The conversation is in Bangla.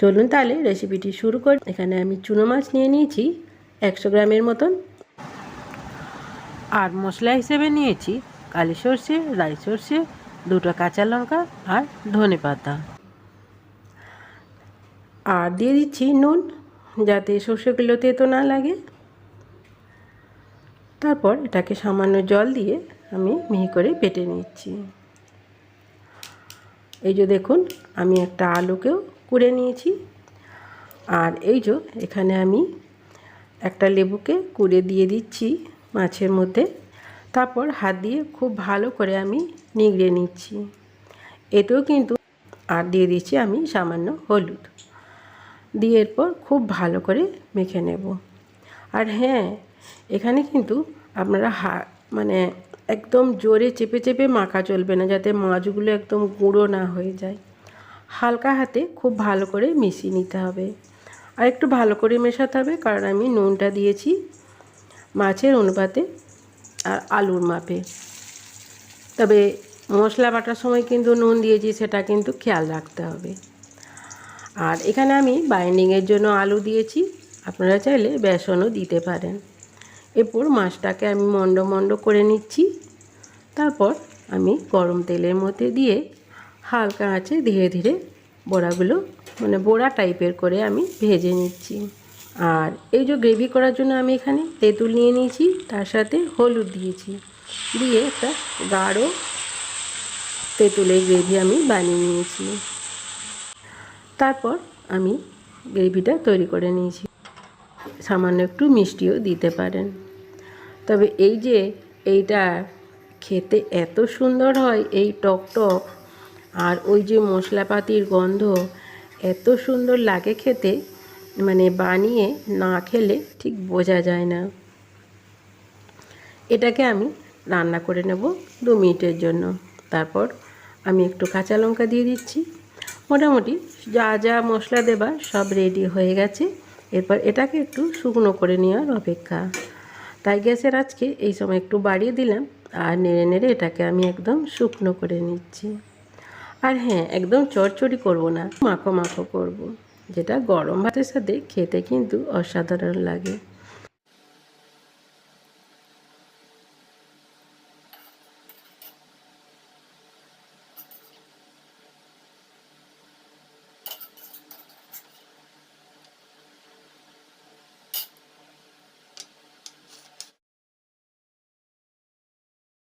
চলুন তাহলে রেসিপিটি শুরু করি। এখানে আমি চুনো মাছ নিয়ে নিয়েছি, একশো গ্রামের মতন। আর মশলা হিসেবে নিয়েছি কালি সর্ষে, রাই সর্ষে, দুটো কাঁচা লঙ্কা আর ধনে পাতা। আর দিয়ে দিচ্ছি নুন, যাতে সর্ষেগুলো তেতো না লাগে। তারপর এটাকে সামান্য জল দিয়ে আমি মিহি করে পেটে নিচ্ছি। এই যে দেখুন, আমি একটা আলুকেও কুড়ে নিয়েছি। আর এই যে এখানে আমি একটা লেবুকে কুড়ে দিয়ে দিচ্ছি মাছের মধ্যে। তারপর হাত দিয়ে খুব ভালো করে আমি নিগড়ে নিচ্ছি। এতেও কিন্তু আর দিয়ে দিচ্ছি আমি সামান্য হলুদ। দিয়ে এরপর খুব ভালো করে মেখে নেব। আর হ্যাঁ এখানে কিন্তু আপনারা হা মানে একদম জোরে চেপে চেপে মাখা চলবে না, যাতে মাছগুলো একদম গুঁড়ো না হয়ে যায়। হালকা হাতে খুব ভালো করে মিশিয়ে নিতে হবে। আর একটু ভালো করে মেশাতে হবে, কারণ আমি নুনটা দিয়েছি মাছের অনুপাতে আর আলুর মাপে। তবে মশলা বাটার সময় কিন্তু নুন দিয়েছি, সেটা কিন্তু খেয়াল রাখতে হবে। আর এখানে আমি বাইন্ডিংয়ের জন্য আলু দিয়েছি, আপনারা চাইলে বেসনও দিতে পারেন। এরপর মাছটাকে আমি মন্ড মন্ড করে নিচ্ছি। তারপর আমি গরম তেলের মধ্যে দিয়ে হালকা আঁচে ধীরে ধীরে বড়াগুলো মানে বড়া টাইপের করে আমি ভেজে নিচ্ছি। আর এই যে গ্রেভি করার জন্য আমি এখানে তেঁতুল নিয়ে নিয়েছি, তার সাথে হলুদ দিয়েছি। দিয়ে একটা গাঢ় তেঁতুলের গ্রেভি আমি বানিয়ে নিয়েছি। তারপর আমি গ্রেভিটা তৈরি করে নিয়েছি। সামান্য একটু মিষ্টিও দিতে পারেন। তবে এই যে এইটা খেতে এত সুন্দর হয়, এই টক টক আর ওই যে মশলাপাতির গন্ধ এত সুন্দর লাগে খেতে মানে বানিয়ে না খেলে ঠিক বোঝা যায় না। এটাকে আমি রান্না করে নেব দু মিনিটের জন্য। তারপর আমি একটু কাঁচা লঙ্কা দিয়ে দিচ্ছি। মোটামুটি যা যা মশলা দেবার সব রেডি হয়ে গেছে। এরপর এটাকে একটু শুকনো করে নেওয়ার অপেক্ষা। তাই গ্যাসের আজকে এই সময় একটু বাড়িয়ে দিলাম আর নেড়ে নেড়ে এটাকে আমি একদম শুকনো করে নিচ্ছি। আর হ্যাঁ একদম চড়চড়ি করব না, মাখো মাখো করব। যেটা গরম ভাতের সাথে খেতে কিন্তু অসাধারণ লাগে